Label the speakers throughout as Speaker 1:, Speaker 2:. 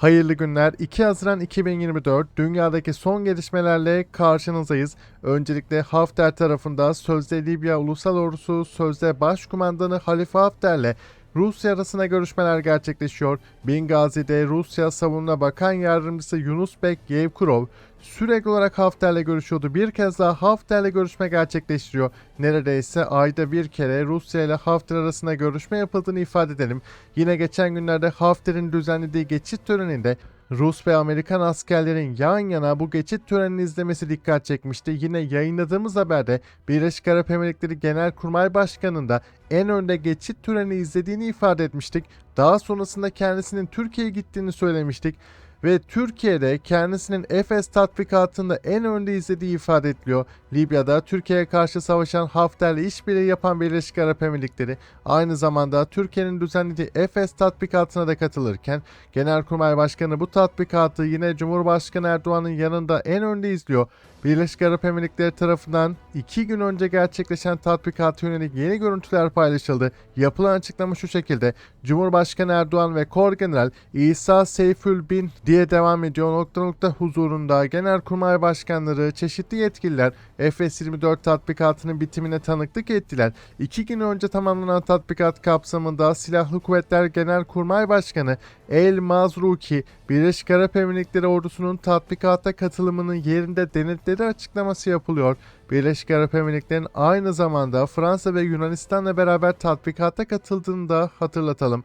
Speaker 1: Hayırlı günler. 2 Haziran 2024 dünyadaki son gelişmelerle karşınızdayız. Öncelikle Hafter tarafında sözde Libya Ulusal Ordusu sözde Başkumandanı Halife Hafter'le Rusya arasında görüşmeler gerçekleşiyor. Bingazi'de Rusya Savunma Bakan Yardımcısı Yunus Bek Yevkurov sürekli olarak Hafter'le görüşüyordu. Bir kez daha Hafter'le görüşme gerçekleştiriyor. Neredeyse ayda bir kere Rusya ile Hafter arasında görüşme yapıldığını ifade edelim. Yine geçen günlerde Hafter'in düzenlediği geçit töreninde Rus ve Amerikan askerlerin yan yana bu geçit törenini izlemesi dikkat çekmişti. Yine yayınladığımız haberde Birleşik Arap Emirlikleri Genelkurmay Başkanı'nın da en önde geçit töreni izlediğini ifade etmiştik. Daha sonrasında kendisinin Türkiye'ye gittiğini söylemiştik ve Türkiye'de kendisinin Efes tatbikatında en önde izlediği ifade ediliyor. Libya'da Türkiye'ye karşı savaşan Hafter'le işbirliği yapan Birleşik Arap Emirlikleri aynı zamanda Türkiye'nin düzenlediği Efes tatbikatına da katılırken Genelkurmay Başkanı bu tatbikatı yine Cumhurbaşkanı Erdoğan'ın yanında en önde izliyor. Birleşik Arap Emirlikleri tarafından iki gün önce gerçekleşen tatbikata yönelik yeni görüntüler paylaşıldı. Yapılan açıklama şu şekilde. Cumhurbaşkanı Erdoğan ve Kor General İsa Seyfül Bin diye devam ediyor nokta nokta huzurunda Genelkurmay Başkanları, çeşitli yetkililer Efes 24 tatbikatının bitimine tanıklık ettiler. İki gün önce tamamlanan tatbikat kapsamında Silahlı Kuvvetler Genelkurmay Başkanı El Mazruki, Birleşik Arap Emirlikleri ordusunun tatbikata katılımının yerinde denetledi açıklaması yapılıyor. Birleşik Arap Emirlikleri'nin aynı zamanda Fransa ve Yunanistan'la beraber tatbikata katıldığını da hatırlatalım.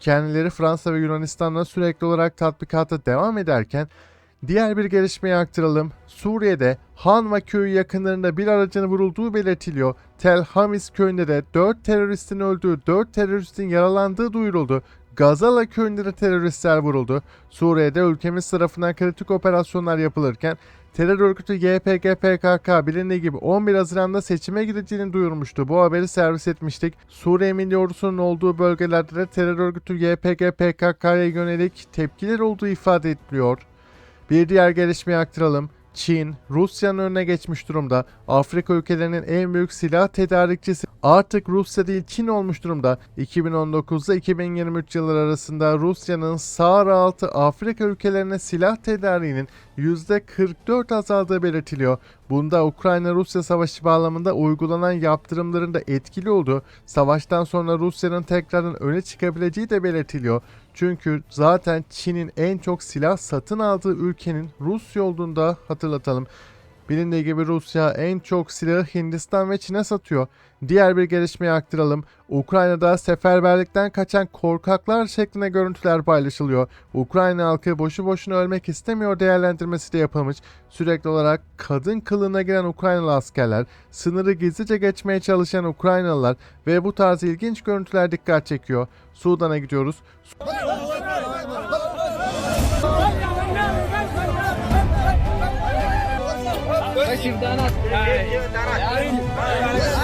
Speaker 1: Kendileri Fransa ve Yunanistan'la sürekli olarak tatbikata devam ederken Diğer bir gelişmeyi aktaralım. Suriye'de Hanva köyü yakınlarında bir aracın vurulduğu belirtiliyor. Tel Hamis köyünde de 4 teröristin öldüğü, 4 teröristin yaralandığı duyuruldu. Gazala köyünde de teröristler vuruldu. Suriye'de ülkemiz tarafından kritik operasyonlar yapılırken terör örgütü YPG PKK bilindiği gibi 11 Haziran'da seçime gideceğini duyurmuştu. Bu haberi servis etmiştik. Suriye Milli Ordusu'nun olduğu bölgelerde de terör örgütü YPG PKK'ya yönelik tepkiler olduğu ifade ediliyor. Bir diğer gelişmeyi aktaralım. Çin, Rusya'nın önüne geçmiş durumda. Afrika ülkelerinin en büyük silah tedarikçisi artık Rusya değil Çin olmuş durumda. 2019'da 2023 yılları arasında Rusya'nın Sahra altı Afrika ülkelerine silah tedariğinin %44 azaldığı belirtiliyor. Bunda Ukrayna-Rusya savaşı bağlamında uygulanan yaptırımların da etkili olduğu, savaştan sonra Rusya'nın tekrardan öne çıkabileceği de belirtiliyor. Çünkü zaten Çin'in en çok silah satın aldığı ülkenin Rusya olduğunu da hatırlatalım. Bilindiği gibi Rusya en çok silahı Hindistan ve Çin'e satıyor. Diğer bir gelişmeyi aktaralım. Ukrayna'da seferberlikten kaçan korkaklar şeklinde görüntüler paylaşılıyor. Ukrayna halkı boşu boşuna ölmek istemiyor değerlendirmesi de yapılmış. Sürekli olarak kadın kılığına giren Ukraynalı askerler, sınırı gizlice geçmeye çalışan Ukraynalılar ve bu tarz ilginç görüntüler dikkat çekiyor. Sudan'a gidiyoruz.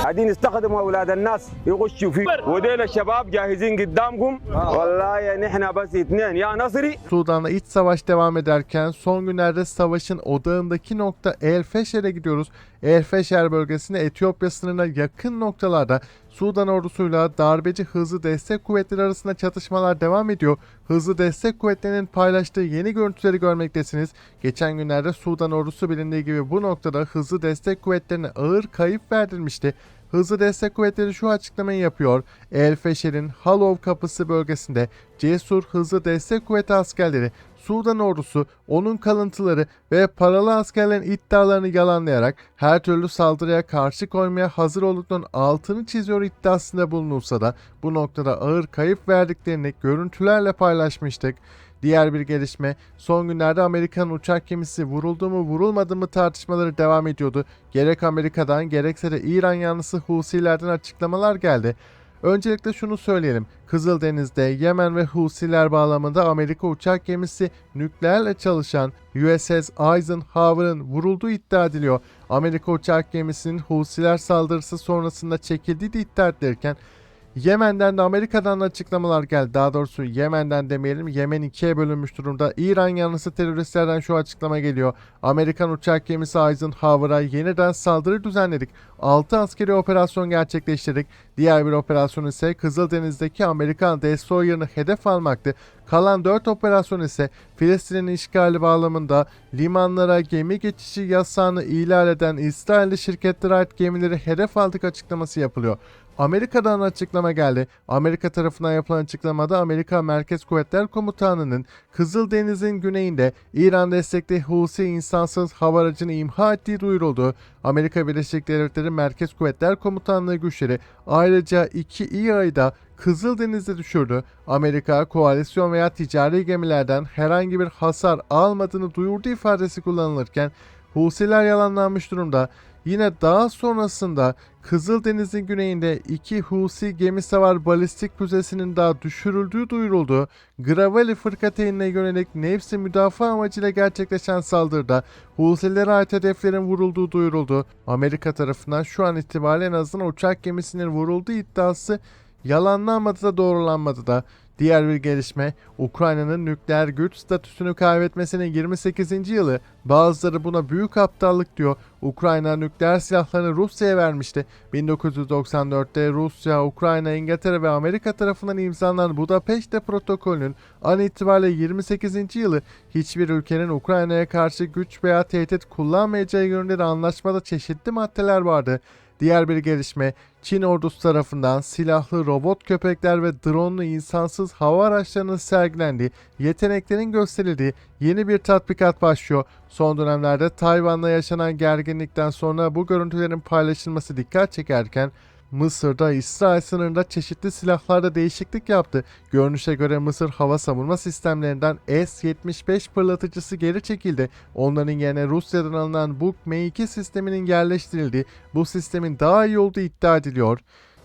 Speaker 2: قاعدين يستخدموا اولاد الناس يغشوا فيه وديل الشباب جاهزين قدامكم والله نحن بس اثنين يا نصري
Speaker 1: Sudan'da iç savaş devam ederken son günlerde savaşın odağındaki nokta El Feşer'e gidiyoruz. El Feşer bölgesinde Etiyopya sınırına yakın noktalarda Sudan ordusuyla darbeci hızlı destek kuvvetleri arasında çatışmalar devam ediyor. Hızlı destek kuvvetlerinin paylaştığı yeni görüntüleri görmektesiniz. Geçen günlerde Sudan ordusu bilindiği gibi bu noktada hızlı destek kuvvetlerine ağır kayıp verdirmişti. Hızlı Destek Kuvvetleri şu açıklamayı yapıyor. El Feşer'in Halov kapısı bölgesinde cesur hızlı destek kuvveti askerleri Sudan ordusu, onun kalıntıları ve paralı askerlerin iddialarını yalanlayarak her türlü saldırıya karşı koymaya hazır olduklarının altını çiziyor iddiasında bulunulsa da bu noktada ağır kayıp verdiklerini görüntülerle paylaşmıştık. Diğer bir gelişme son günlerde Amerikan uçak gemisi vuruldu mu vurulmadı mı tartışmaları devam ediyordu. Gerek Amerika'dan gerekse de İran yanlısı Husilerden açıklamalar geldi. Öncelikle şunu söyleyelim. Kızıldeniz'de Yemen ve Husiler bağlamında Amerika uçak gemisi nükleerle çalışan USS Eisenhower'ın vurulduğu iddia ediliyor. Amerika uçak gemisinin Husiler saldırısı sonrasında çekildiği de iddia edilirken Yemen'den de Amerika'dan da açıklamalar geldi. Daha doğrusu Yemen'den demeyelim. Yemen ikiye bölünmüş durumda. İran yanlısı teröristlerden şu açıklama geliyor. Amerikan uçak gemisi Eisenhower'a yeniden saldırı düzenledik. 6 askeri operasyon gerçekleştirdik. Diğer bir operasyon ise Kızıldeniz'deki Amerikan destroyer'ını hedef almaktı. Kalan 4 operasyon ise Filistin'in işgali bağlamında limanlara gemi geçişi yasağını ihlal eden İsrailli şirketlere ait gemileri hedef aldık açıklaması yapılıyor. Amerika'dan açıklama geldi. Amerika tarafından yapılan açıklamada Amerika Merkez Kuvvetler Komutanı'nın Kızıldeniz'in güneyinde İran destekli Husi insansız hava aracını imha ettiği duyuruldu. Amerika Birleşik Devletleri Merkez Kuvvetler Komutanlığı güçleri ayrıca iki İHA'yı da Kızıldeniz'e düşürdü. Amerika, koalisyon veya ticari gemilerden herhangi bir hasar almadığını duyurdu ifadesi kullanılırken Husiler yalanlanmış durumda. Yine daha sonrasında Kızıldeniz'in güneyinde iki Husi gemi savar balistik füzesinin daha düşürüldüğü duyuruldu. Graveli fırkateynine yönelik nefsi müdafaa amacıyla gerçekleşen saldırıda Husilere ait hedeflerin vurulduğu duyuruldu. Amerika tarafından şu an itibariyle en azından uçak gemisinin vurulduğu iddiası yalanlanmadı da doğrulanmadı da. Diğer bir gelişme Ukrayna'nın nükleer güç statüsünü kaybetmesinin 28. yılı. Bazıları buna büyük aptallık diyor. Ukrayna nükleer silahlarını Rusya'ya vermişti. 1994'te Rusya, Ukrayna, İngiltere ve Amerika tarafından imzalanan Budapeşte protokolünün an itibariyle 28. yılı hiçbir ülkenin Ukrayna'ya karşı güç veya tehdit kullanmayacağı yönünde anlaşmada çeşitli maddeler vardı. Diğer bir gelişme Çin ordusu tarafından silahlı robot köpekler ve dronlu insansız hava araçlarının sergilendiği, yeteneklerin gösterildiği yeni bir tatbikat başlıyor. Son dönemlerde Tayvan'la yaşanan gerginlikten sonra bu görüntülerin paylaşılması dikkat çekerken Mısır'da İsrail sınırında çeşitli silahlarda değişiklik yaptı. Görünüşe göre Mısır hava savunma sistemlerinden S-75 fırlatıcısı geri çekildi. Onların yerine Rusya'dan alınan Buk M2 sisteminin yerleştirildiği, bu sistemin daha iyi olduğu iddia ediliyor.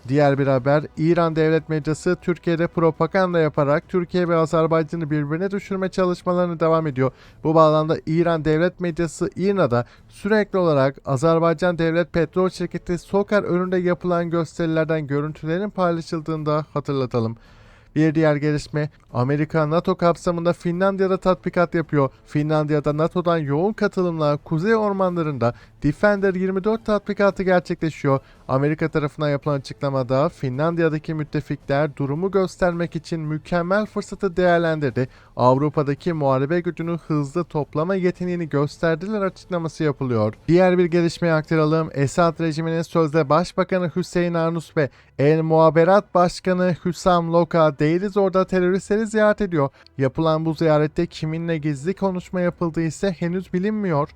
Speaker 1: Diğer bir haber, İran devlet medyası Türkiye'de propaganda yaparak Türkiye ve Azerbaycan'ı birbirine düşürme çalışmalarını devam ediyor. Bu bağlamda İran devlet medyası İRNA'da sürekli olarak Azerbaycan Devlet Petrol Şirketi Sokar önünde yapılan gösterilerden görüntülerin paylaşıldığını da hatırlatalım. Bir diğer gelişme Amerika NATO kapsamında Finlandiya'da tatbikat yapıyor. Finlandiya'da NATO'dan yoğun katılımla kuzey ormanlarında Defender 24 tatbikatı gerçekleşiyor. Amerika tarafından yapılan açıklamada Finlandiya'daki müttefikler durumu göstermek için mükemmel fırsatı değerlendirdi. Avrupa'daki muharebe gücünü hızlı toplama yeteneğini gösterdiler açıklaması yapılıyor. Diğer bir gelişmeyi aktaralım. Esad rejiminin sözde başbakanı Hüseyin Arnus ve El Muhaberat Başkanı Hüsam Loka değiliz orada teröristleri ziyaret ediyor. Yapılan bu ziyarette kiminle gizli konuşma yapıldığı ise henüz bilinmiyor.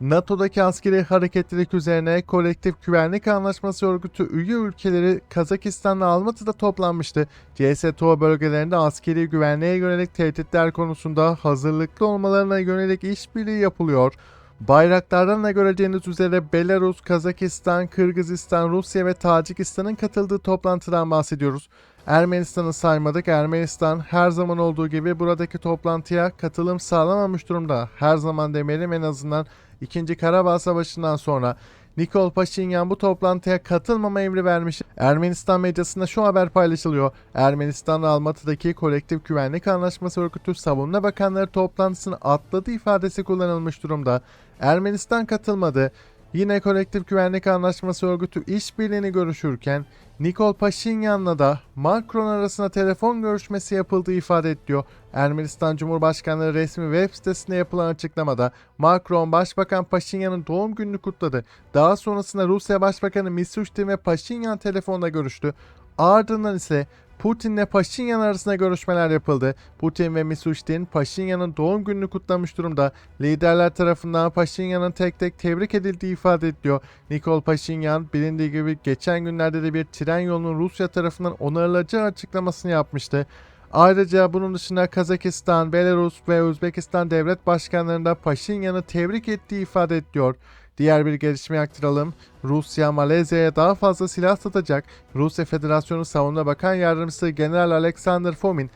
Speaker 1: NATO'daki askeri hareketlilik üzerine Kolektif Güvenlik Anlaşması Örgütü üye ülkeleri Kazakistan'la Almatı'da toplanmıştı. CSTO bölgelerinde askeri güvenliğe yönelik tehditler konusunda hazırlıklı olmalarına yönelik işbirliği yapılıyor. Bayraklardan da göreceğiniz üzere Belarus, Kazakistan, Kırgızistan, Rusya ve Tacikistan'ın katıldığı toplantıdan bahsediyoruz. Ermenistan'ı saymadık. Ermenistan her zaman olduğu gibi buradaki toplantıya katılım sağlamamış durumda. Her zaman demeyelim en azından 2. Karabağ Savaşı'ndan sonra Nikol Paşinyan bu toplantıya katılmama emri vermiş. Ermenistan medyasında şu haber paylaşılıyor. Ermenistan Almatı'daki Kolektif Güvenlik Anlaşması Örgütü Savunma Bakanları toplantısını atladı ifadesi kullanılmış durumda. Ermenistan katılmadı. Yine Kolektif Güvenlik Anlaşması Örgütü işbirliğini görüşürken Nikol Paşinyan'la da Macron arasında telefon görüşmesi yapıldığı ifade ediliyor. Ermenistan Cumhurbaşkanlığı resmi web sitesinde yapılan açıklamada Macron Başbakan Paşinyan'ın doğum gününü kutladı. Daha sonrasında Rusya Başbakanı Mishustin ve Paşinyan telefonda görüştü. Ardından ise Putin'le Paşinyan arasında görüşmeler yapıldı. Putin ve Mishustin Paşinyan'ın doğum gününü kutlamış durumda. Liderler tarafından Paşinyan'ın tek tek tebrik edildiği ifade ediliyor. Nikol Paşinyan bilindiği gibi geçen günlerde de bir tren yolunun Rusya tarafından onarılacağı açıklamasını yapmıştı. Ayrıca bunun dışında Kazakistan, Belarus ve Özbekistan devlet başkanlarında Paşinyan'ı tebrik ettiği ifade ediliyor. Diğer bir gelişme aktaralım. Rusya, Malezya'ya daha fazla silah satacak. Rusya Federasyonu Savunma Bakan Yardımcısı General Alexander Fomin,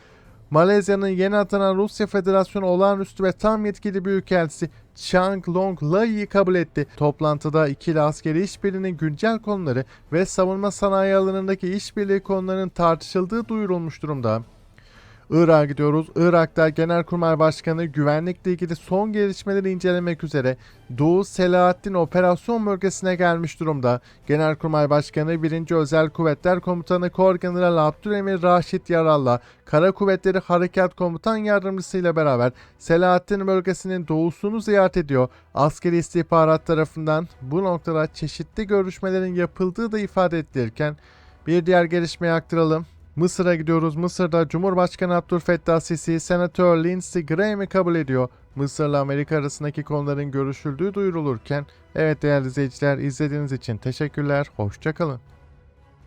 Speaker 1: Malezya'nın yeni atanan Rusya Federasyonu olağanüstü ve tam yetkili büyükelçisi Chang Long Lai'yi kabul etti. Toplantıda ikili askeri işbirliğinin güncel konuları ve savunma sanayi alanındaki işbirliği konularının tartışıldığı duyurulmuş durumda. Irak'a gidiyoruz. Irak'ta Genelkurmay Başkanı güvenlikle ilgili son gelişmeleri incelemek üzere Doğu Selahattin Operasyon Bölgesi'ne gelmiş durumda. Genelkurmay Başkanı 1. Özel Kuvvetler Komutanı Korgeneral Abdülemir Raşit Yaral'la Kara Kuvvetleri Harekat Komutan Yardımcısı ile beraber Selahattin bölgesinin doğusunu ziyaret ediyor. Askeri istihbarat tarafından bu noktada çeşitli görüşmelerin yapıldığı da ifade edilirken bir diğer gelişmeyi aktaralım. Mısır'a gidiyoruz. Mısır'da Cumhurbaşkanı Abdülfettah Sisi Senatör Lindsey Graham'i kabul ediyor. Mısır'la Amerika arasındaki konuların görüşüldüğü duyurulurken evet değerli izleyiciler izlediğiniz için teşekkürler. Hoşçakalın.